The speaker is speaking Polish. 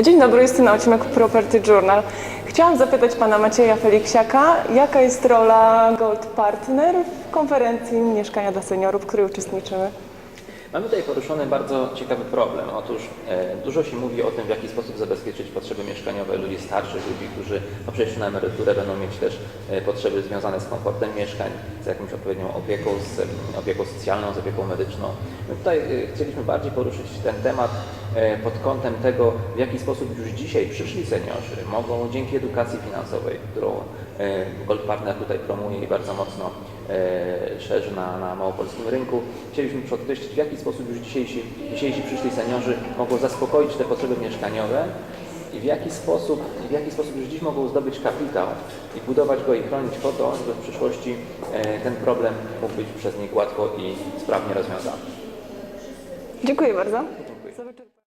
Dzień dobry, Justyna Ocimek, Property Journal. Chciałam zapytać pana Macieja Feliksiaka, jaka jest rola Gold Partner w konferencji Mieszkania dla Seniorów, w której uczestniczymy? Mamy tutaj poruszony bardzo ciekawy problem. Otóż e, dużo się mówi o tym, w jaki sposób zabezpieczyć potrzeby mieszkaniowe ludzi starszych, ludzi, którzy po przejściu na emeryturę będą mieć też e, potrzeby związane z komfortem mieszkań, z jakąś odpowiednią opieką, z e, opieką socjalną, z opieką medyczną. My tutaj e, chcieliśmy bardziej poruszyć ten temat e, pod kątem tego, w jaki sposób już dzisiaj przyszli seniorzy mogą dzięki edukacji finansowej, którą e, Gold Partner tutaj promuje i bardzo mocno e, szerzy na, na małopolskim rynku. Chcieliśmy podkreślić, w jaki sposób już dzisiejsi, dzisiejsi przyszli seniorzy mogą zaspokoić te potrzeby mieszkaniowe i w jaki sposób, w jaki sposób już dziś mogą zdobyć kapitał i budować go i chronić po to, żeby w przyszłości e, ten problem mógł być przez nich łatwo i sprawnie rozwiązany. Dziękuję bardzo. Dziękuję.